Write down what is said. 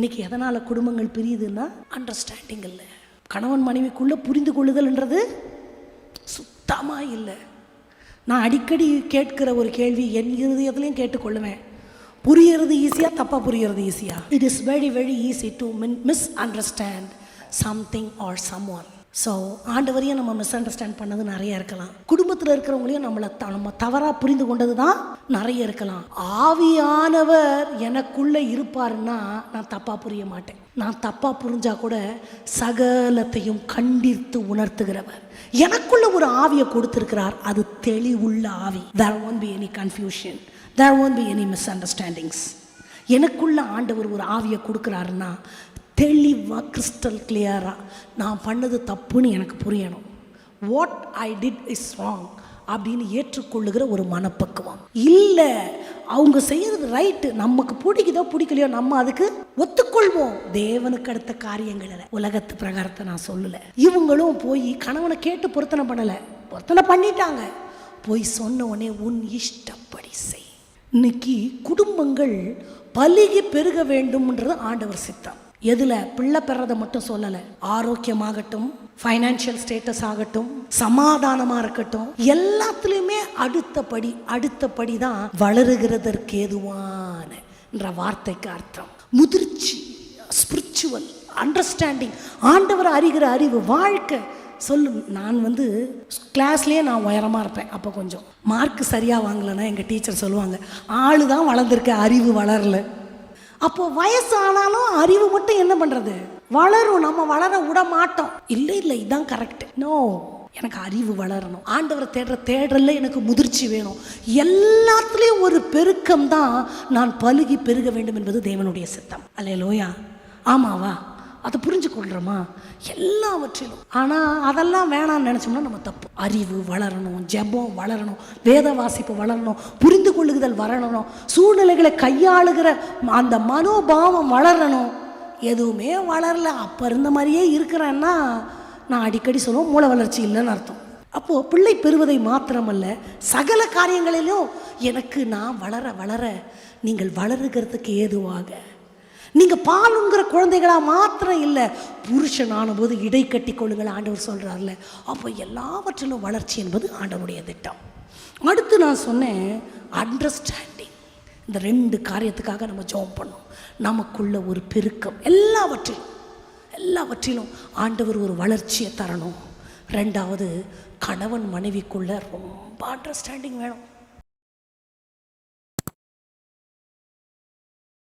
இன்னைக்கு எதனால் குடும்பங்கள் பிரியுதுன்னா அண்டர்ஸ்டாண்டிங் இல்லை. கணவன் மனைவிக்குள்ளே புரிந்து கொள்ளுதல்ன்றது சுத்தமாக இல்லை. நான் அடிக்கடி கேட்கிற ஒரு கேள்வி என் இருதயத்துலையும் கேட்டுக்கொள்ளுவேன். புரியறது ஈஸியாக தப்பாக புரியறது ஈஸியாக it is very very easy to மின் misunderstand something or someone so ஆண்டவரையும் நம்ம மிஸ் அண்டர்ஸ்டாண்ட் பண்ணது நிறைய இருக்கலாம். குடும்பத்தில் இருக்கிறவங்களையும் நம்மளை த நம்ம தவறாக புரிந்து கொண்டது தான் நிறைய இருக்கலாம். ஆவியானவர் எனக்குள்ளே இருப்பாருன்னா நான் தப்பாக புரிய மாட்டேன். நான் தப்பாக புரிஞ்சால் கூட சகலத்தையும் கண்டித்து உணர்த்துகிறவர். எனக்குள்ள ஒரு ஆவியை கொடுத்துருக்கிறார். அது தெளிவுள்ள ஆவி. There won't be any confusion there won't be any misunderstandings எனக்குள்ள ஆண்டவர் ஒரு ஆவியை கொடுக்குறாருன்னா தெளிவாக கிறிஸ்டல் கிளியராக நான் பண்ணது தப்புன்னு எனக்கு புரியணும். What I did is wrong அப்படின்னு ஏற்றுக்கொள்ளுகிற ஒரு மனப்பக்குவம். இல்லை அவங்க செய்யறது ரைட்டு நமக்கு பிடிக்குதோ பிடிக்கலையோ நம்ம அதுக்கு ஒத்துக்கொள்வோம். தேவனுக்கு அடுத்த காரியங்கள் உலகத்து பிரகாரத்தை நான் சொல்லலை. இவங்களும் போய் கணவனை கேட்டு பொருத்தனை பண்ணலை. பொருத்தனை பண்ணிட்டாங்க. போய் சொன்ன உடனே உன் இஷ்டப்படி செய். இன்னைக்கு குடும்பங்கள் பலுகி பெருக வேண்டும்ன்றது ஆண்டவர் சித்தம். எதுல பிள்ளை பெறதை மட்டும் சொல்லலை. ஆரோக்கியமாகட்டும் ஃபைனான்சியல் ஸ்டேட்டஸ் ஆகட்டும் சமாதானமாக இருக்கட்டும் எல்லாத்துலேயுமே அடுத்த படி அடுத்த படி தான் வளருகிறதற்கு ஏதுவான என்ற வார்த்தைக்கு அர்த்தம். முதிர்ச்சி ஸ்பிரிச்சுவல் அண்டர்ஸ்டாண்டிங் ஆண்டவர் அறிகிற அறிவு வாழ்க்கை. சொல்லும் நான் வந்து கிளாஸ்லேயே நான் உயரமாக இருப்பேன் அப்போ கொஞ்சம். மார்க் சரியாக வாங்கலைன்னா எங்கள் டீச்சர் சொல்லுவாங்க ஆளு தான் வளர்ந்துருக்க அறிவு வளரல. அப்போ வயசானாலும் அறிவு மட்டும் என்ன பண்ணுறது வளரும். நம்ம வளர விட மாட்டோம் இல்லை இல்லை இதுதான் கரெக்ட் நோ எனக்கு அறிவு வளரணும். ஆண்டவரை தேடுற தேடல எனக்கு முதிர்ச்சி வேணும். எல்லாத்துலேயும் ஒரு பெருக்கம் தான் நான் பழுகி பெருக வேண்டும் என்பது தேவனுடைய சித்தம். அல்லையா லோயா ஆமாவா? அதை புரிஞ்சு கொள்கிறோமா எல்லாவற்றிலும். ஆனால் அதெல்லாம் வேணாம்னு நினச்சோம்னா நம்ம தப்பு. அறிவு வளரணும் ஜெபம் வளரணும் வேத வாசிப்பு வளரணும் புரிந்து கொள்ளுதல் வளரணும் சூழ்நிலைகளை கையாளுகிற அந்த மனோபாவம் வளரணும். எதுவுமே வளரல. அப்போ இருந்த மாதிரியே இருக்கிறேன்னா நான் அடிக்கடி சொல்லுவோம் மூளை வளர்ச்சி இல்லைன்னு அர்த்தம். அப்போது பிள்ளை பெறுவதை மாத்திரமல்ல சகல காரியங்களிலும் எனக்கு நான் வளர வளர நீங்கள் வளருகிறதுக்கு ஏதுவாக நீங்கள் பாலுங்கிற குழந்தைகளாக மாத்திரம் இல்லை புருஷன் ஆனபோது இடை கட்டி கொள்ளுங்கள் ஆண்டவர் சொல்கிறார்ல அப்போ எல்லாவற்றிலும் வளர்ச்சி என்பது ஆண்டவருடைய திட்டம். அடுத்து நான் சொன்னேன் அண்டர்ஸ்டாண்டிங் இந்த ரெண்டு காரியத்துக்காக நம்ம ஜோம் பண்ணோம். நமக்குள்ள ஒரு பெருக்கம். எல்லாவற்றிலும் எல்லாவற்றிலும் ஆண்டவர் ஒரு வளர்ச்சியை தரணும். ரெண்டாவது கணவன் மனைவிக்குள்ள ரொம்ப அண்டர்ஸ்டாண்டிங் வேணும்.